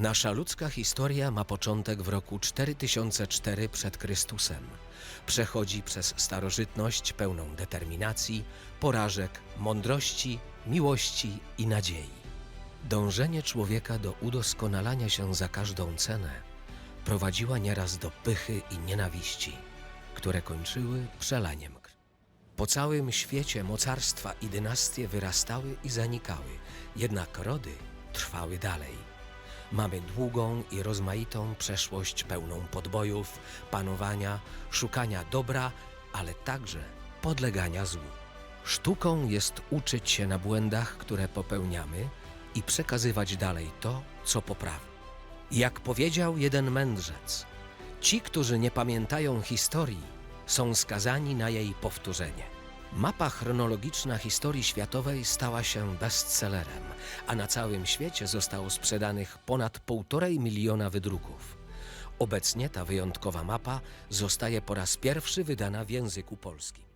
Nasza ludzka historia ma początek w roku 4004 przed Chrystusem. Przechodzi przez starożytność pełną determinacji, porażek, mądrości, miłości i nadziei. Dążenie człowieka do udoskonalania się za każdą cenę prowadziła nieraz do pychy i nienawiści, które kończyły przelaniem krwi. Po całym świecie mocarstwa i dynastie wyrastały i zanikały, jednak rody trwały dalej. Mamy długą i rozmaitą przeszłość pełną podbojów, panowania, szukania dobra, ale także podlegania złu. Sztuką jest uczyć się na błędach, które popełniamy i przekazywać dalej to, co poprawne. Jak powiedział jeden mędrzec, ci, którzy nie pamiętają historii, są skazani na jej powtórzenie. Mapa chronologiczna historii światowej stała się bestsellerem, a na całym świecie zostało sprzedanych ponad półtorej miliona wydruków. Obecnie ta wyjątkowa mapa zostaje po raz pierwszy wydana w języku polskim.